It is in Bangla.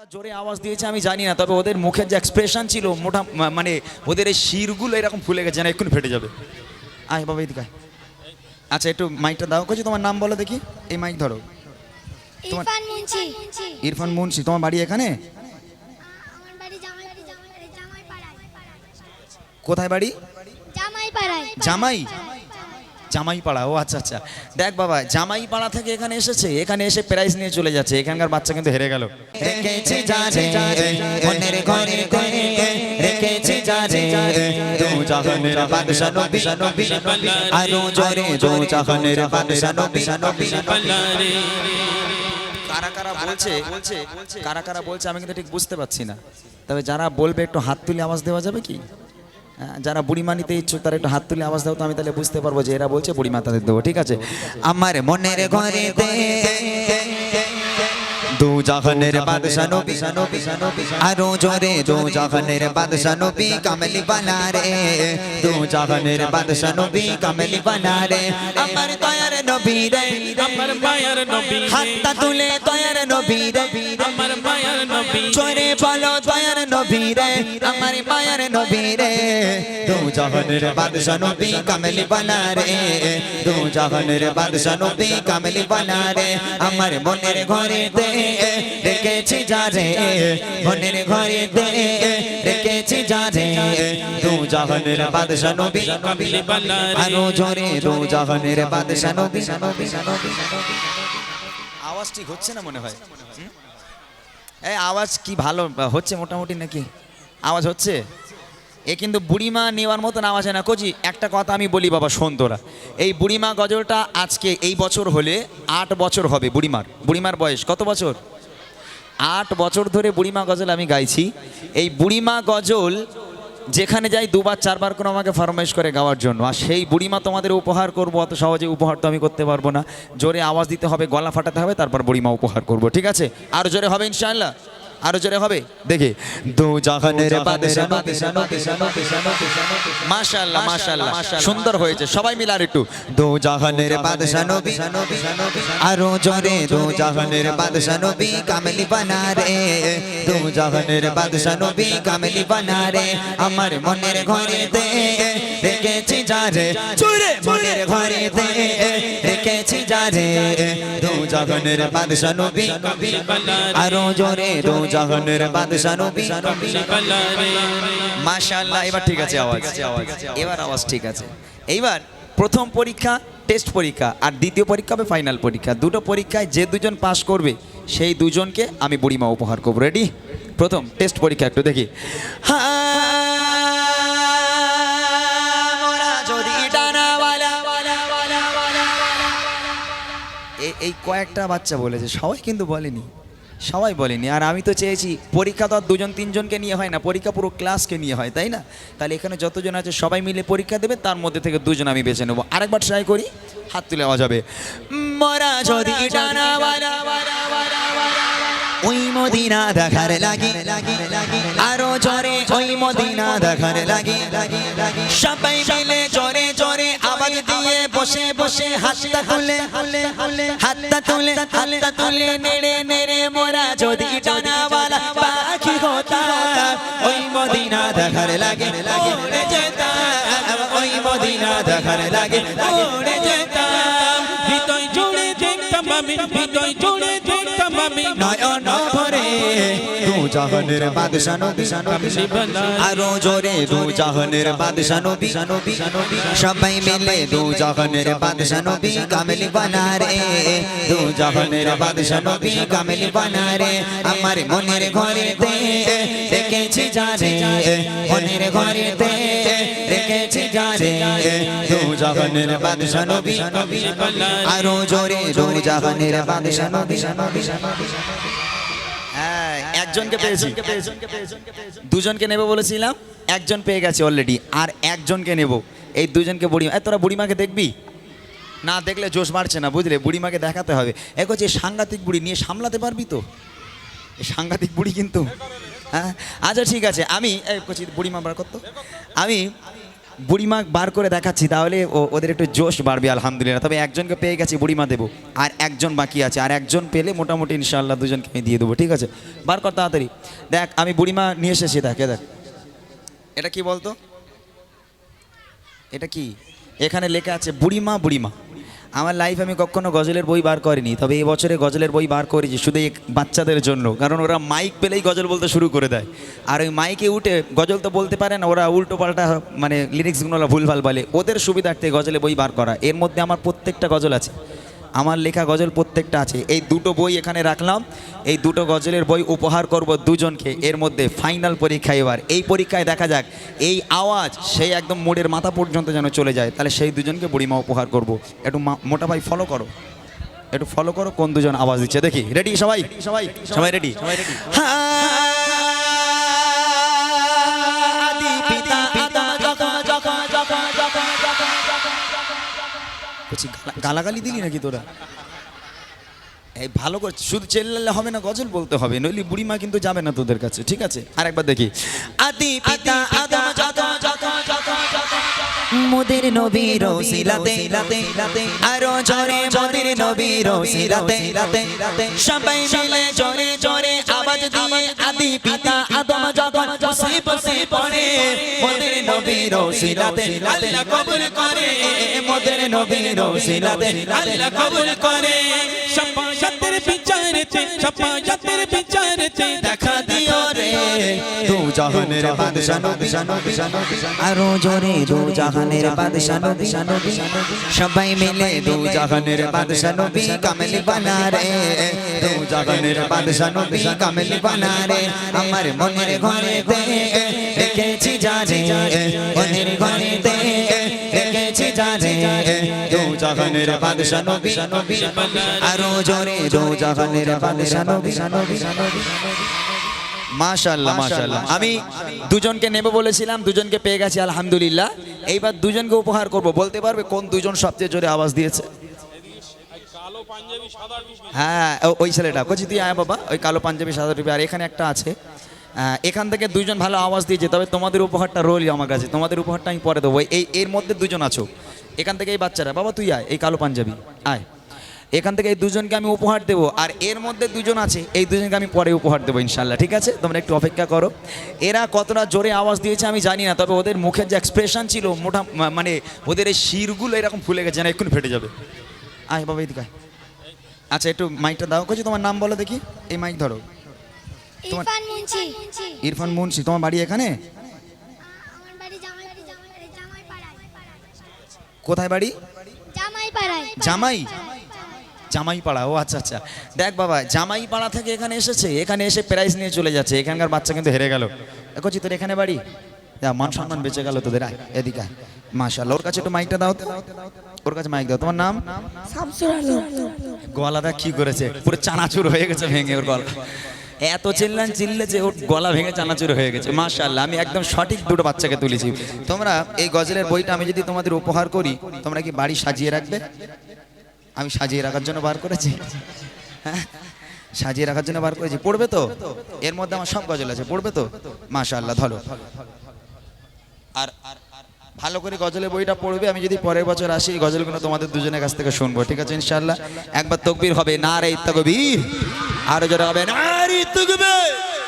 কতটা জোরে আওয়াজ দিয়েছে আমি জানি না তবে ওদের মুখের যে এক্সপ্রেশন ছিল মোটা মানে ওদের এই শিরগুলো এরকম ফুলে গেছে না এক্ষুনি ফেটে যাবে। আয় বাবা এদিকে। আচ্ছা একটু মাইকটা দাও। করছি তোমার নাম বলো দেখি। এই মাইক ধরো। তোমার- ইরফান মুন্সি। তোমার বাড়ি এখানে? কোথায় বাড়ি? জামাই? পাড়ায় জামাই জামাই পাড়া ও আচ্ছা আচ্ছা। দেখ বাবা জামাই পাড়া থেকে এখানে এসেছে এখানে এসে প্রাইজ নিয়ে চলে যাচ্ছে এখানকার বাচ্চা কিন্তু হেরে গেল। কারা কারা বলছে কারা কারা বলছে আমি কিন্তু ঠিক বুঝতে পারছি না। তবে যারা বলবে একটু হাত তুলে আওয়াজ দেওয়া যাবে কি? যারা বুড়িমা নিতে ইচ্ছুক, তারা একটু হাত তুলে আওয়াজ দাও তো, আমি তাহলে বুঝতে পারব যে এরা বলছে, বুড়িমা তাদের দেবো, ঠিক আছে? আমার মনের ঘরে দে জাহানের বাদশা নবী। আরও জোরে দু জাহানের বাদশা নবী কামলি বানা রে। দু জাহানের বাদশা নবী কামলি বানা রে। আমার দয়ার নবী রে। আমার মায়ার নবী হাতটা তুলে দয়ার নবী রে। আমার মায়ার নবী চোরে বলো দয়ার নবী রে। আমার মায়ার নবী রে। দু জাহানের বাদশা নবী কামলি বানা রে। দু জাহানের বাদশা নবী কামলি বানা রে। আমার মনের ঘরে দে রেখেছি যারে মনের ঘরে দে, রেখেছি যা রে। দু জাহানের বাদশা নবী। আরও জোরে দু জাহানের বাদশা নবী আওয়াজ ঠিক হচ্ছে না মনে হয়? এই আওয়াজ কি ভালো, হচ্ছে মোটামুটি নাকি? আওয়াজ হচ্ছে? এ কিন্তু বুড়িমা নেওয়ার মতন আওয়াজ হয় না। কোচি একটা কথা আমি বলি বাবা, শোন তোরা। এই বুড়িমা গজলটা আজকে এই বছর হলে আট বছর হবে বুড়িমার। বুড়িমার বয়স কত বছর? আট বছর ধরে বুড়িমা গজল আমি গাইছি। এই বুড়িমা গজল যেখানে যাই দুবার, চারবার করে আমাকে ফরমাইশ করে গাওয়ার জন্য। আর সেই বুড়িমা তোমাদের উপহার করব, অত সহজে উপহার তো আমি করতে পারব না। জোরে আওয়াজ দিতে হবে, গলা ফাটাতে হবে, তারপর বুড়িমা উপহার করব, ঠিক আছে? আরও জোরে হবে ইনশাআল্লাহ। আরও জোরে হবে দেখে দু জাহানের মাশাআল্লাহ মাশাআল্লাহ সুন্দর হয়েছে সবাই মিলে আর একটু দু জাহানের বাদশা নবী আরও জোরে দু জাহানের বাদশা নবী কামলি বানা রে দু জাহানের বাদশা নবী কামলি বানা রে আমার মনের ঘরে দে চুরে মনের ঘরে দে রেখেছি যা রে দু জাহানের বাদশা নবী। আরও জোরে, দু জাহানের বাদশা নবী। মাশাআল্লাহ, এবার ঠিক আছে আওয়াজ। এবার আওয়াজ ঠিক আছে। এইবার প্রথম পরীক্ষা, টেস্ট পরীক্ষা, আর দ্বিতীয় পরীক্ষা হবে ফাইনাল পরীক্ষা। দুটো পরীক্ষায় যে দুজন পাস করবে, সেই দুজনকে আমি বুড়িমা উপহার করব। রেডি প্রথম টেস্ট পরীক্ষা একটু দেখি। এ- এই কয়েকটা বাচ্চা বলেছে সবাই কিন্তু বলেনি সবাই বলেনি আর আমি তো চেয়েছি পরীক্ষা তো আর দুজন তিনজনকে নিয়ে হয় না পরীক্ষা পুরো ক্লাসকে নিয়ে হয় তাই না তাহলে এখানে যতজন আছে সবাই মিলে পরীক্ষা দেবে তার মধ্যে থেকে দুজন আমি বেছে নেব আরেকবার ট্রাই করি হাত তুলে আওয়া যাবে মরা যদি ওই মদিনা দেখার লাগি আরও জোরে ওই মদিনা দেখার লাগি সবাই মিলে বসে বসে হাতটা তুলে হাতটা তুলে হাতটা তুলে নেড়ে নেড়ে মোরা যদি ডানাওয়ালা পাখি হতাম ওই মদিনা দেখার লাগে, উড়ে যেতাম, ওই মদিনা দেখার লাগে, উড়ে যেতাম। জুড়ে দেখতাম আমি হৃদয় জুড়ে দু জাহানের বাদশা নবী। আরও জোরে দু জাহানের বাদশা নবী, সবাই মিলে দু জাহানের বাদশা নবী কামলি বানা রে দু জাহানের বাদশা নবী কামলি বানা রে আমার মনের ঘরে দে রেখেছি জানে মনের ঘরে দে রেখেছি জানে দু জাহানের বাদশা নবী, আরও জোরে দু জাহানের বাদশা নবী একজনকে পেয়েছি। দুজনকে নেব বলেছিলাম একজন পেয়ে গেছে অলরেডি আর একজনকে নেব। এই দুজনকে বুড়িমা এ তোরা বুড়িমাকে দেখবি? না দেখলে জোশ মারছে না বুঝলে? বুড়িমাকে দেখাতে হবে। এ যে সাংঘাতিক বুড়ি নিয়ে সামলাতে পারবি তো? সাংঘাতিক বুড়ি কিন্তু। হ্যাঁ? আচ্ছা ঠিক আছে আমি বুড়িমা করতো। আমি বুড়িমা বার করে দেখাচ্ছি, তাহলে ওদের একটু জোশ বাড়বে, আলহামদুলিল্লাহ। তবে একজনকে পেয়ে গেছি, বুড়িমা দেবো। আর একজন বাকি আছে, আর একজন পেলে মোটামুটি ইনশাল্লাহ দুজনকে আমি দিয়ে দেবো, ঠিক আছে? বার কর তাড়াতাড়ি। দেখ, আমি বুড়িমা নিয়ে এসেছি, দেখে দেখ। এটা কি বলতো? এটা কি? এখানে লেখা আছে, বুড়িমা বুড়িমা। আমার লাইফ আমি কখনো গজলের বই বার করিনি, তবে এই বছরে গজলের বই বার করেছি শুধু এই বাচ্চাদের জন্য, কারণ ওরা মাইক পেলেই গজল বলতে শুরু করে দেয়। আর ওই মাইকে উঠে গজল তো বলতে পারে না, ওরা উল্টো পাল্টা মানে লিরিক্সগুলো ভুলভাল বলে। ওদের সুবিধার্থে গজলে বই বার করা, এর মধ্যে আমার প্রত্যেকটা গজল আছে। আমার লেখা গজল প্রত্যেকটা আছে। এই দুটো বই এখানে রাখলাম। এই দুটো গজলের বই উপহার করব দুজনকে। এর মধ্যে ফাইনাল পরীক্ষা এবার। এই পরীক্ষায় দেখা যাক এই আওয়াজ সেই একদম মোড়ের মাথা পর্যন্ত যেন চলে যায়। তাহলে সেই দুজনকে বুড়িমা উপহার করব। একটু মা- মোটা ভাই ফলো করো। একটু ফলো করো কোন দুজন আওয়াজ দিচ্ছে? দেখি। রেডি সবাই? সবাই? সবাই রেডি সবাই বলছি গালাগালি দিলি নাকি তোরা? এই ভালো করে শুধু চেল্লালে হবে না গজল বলতে হবে নইলে বুড়িমা কিন্তু যাবে না তোদের কাছে ঠিক আছে? আরেকবার দেখি। আদি পিতা আদম মোদের নবীর সিলাতে আরও জোরে মোদের নবীর সিলাতে সবাই মিলে জোরে জোরে আওয়াজ দিয়ে আদি পিতা আদম যখন মুসিবতে পড়ে। মোদের নবীর সিলাতে আল্লাহ কবুল করে। মোদের নবীর সিলাতে আল্লাহ কবুল করে। সাফায়াতের বিচারেতে সাফায়াতের বিচারেতে দেখা দিও রে। দু জাহানের বাদশা নবী, আরও জোরে দু জাহানের বাদশা নবী, সবাই মিলে দু জাহানের বাদশা নবী কামেল বানা রে। দু জাহানের বাদশা নবী কামেল বানা রে। আমার মনের ঘরে দে, দেখেছি জানে, মনের ঘরে দে। জানে। আমি দুজনকে নেব বলেছিলাম, দুজনকে পেয়ে গেছি, আলহামদুলিল্লাহ। এইবার দুজনকে উপহার করব। বলতে পারবে কোন দুজন সবচেয়ে জোরে আওয়াজ দিয়েছে? হ্যাঁ ওই ছেলেটা। কচি তুই আয় বাবা। ওই কালো পাঞ্জাবি, সাদা টুপি। আর এখানে একটা আছে। এখান থেকে দুজন ভালো আওয়াজ দিয়েছে তবে তোমাদের উপহারটা রোলই আমার কাছে। তোমাদের উপহারটা আমি পরে দেবো। এই, এর মধ্যে দুজন আছো। এখান থেকে এই বাচ্চারা। বাবা, তুই আয়। এই কালো পাঞ্জাবি। আয়। এখান থেকে এই দুজনকে আমি উপহার দেবো। আর এর মধ্যে দুজন আছে। এই দুজনকে আমি পরে উপহার দেবো ইনশাল্লাহ ঠিক আছে? তোমরা একটু অপেক্ষা করো। এরা কতটা জোরে আওয়াজ দিয়েছে আমি জানি না। তবে ওদের মুখের যে এক্সপ্রেশন ছিল, মোটা মানে ওদের এই শিরগুলো এরকম ফুলে গেছে না এক্ষুনি ফেটে যাবে। আয় বাবা এদিকে। আচ্ছা একটু মাইকটা দাও। করছি তোমার নাম বলো দেখি। এই মাইক ধরো। ইরফান মুন্সি। ইরফান মুন্সি তোমার বাড়ি এখানে? কোথায় বাড়ি জামাই পাড়ায় জামাই জামাই? পাড়া ও আচ্ছা আচ্ছা। দেখ বাবা জামাই পাড়া থেকে এখানে এসেছে এখানে এসে প্রাইজ নিয়ে চলে যাচ্ছে। এখানকার বাচ্চা কিন্তু হেরে গেল। কচি তোর এখানে বাড়ি? যা মান সম্মান বেঁচে গেল তোদের এদিকে আয়। মাশাআল্লাহ ওর কাছে একটু মাইকটা দাও তো। ওর কাছে মাইক দাও। তোমার নাম? গলাটা কি করেছে? পুরো চানাচুর হয়ে গেছে ভেঙে ওর গলা। এত চিল্লান চিল্লে যে ওর গলা ভেঙে চানাচুর হয়ে গেছে, মাশাআল্লাহ, আমি একদম সঠিক দুটো বাচ্চাকে তুলেছি। তোমরা এই গজলের বইটা আমি যদি তোমাদের উপহার করি, তোমরা কি বাড়ি সাজিয়ে রাখবে? আমি সাজিয়ে রাখার জন্য বার করেছি। হ্যাঁ? সাজিয়ে রাখার জন্য বার করেছি। পড়বে তো? এর মধ্যে আমার সব গজল আছে, পড়বে তো? মাশাআল্লাহ, ধরো। আর আর ভালো করে গজলের বইটা পড়বে, আমি যদি পরের বছর আসি গজলগুলো তোমাদের দুজনের কাছ থেকে শুনব, ঠিক আছে ইনশাআল্লাহ? একবার তকবীর হবে না রে তকবীর। আর যারা হবে। নারী রে তকবীর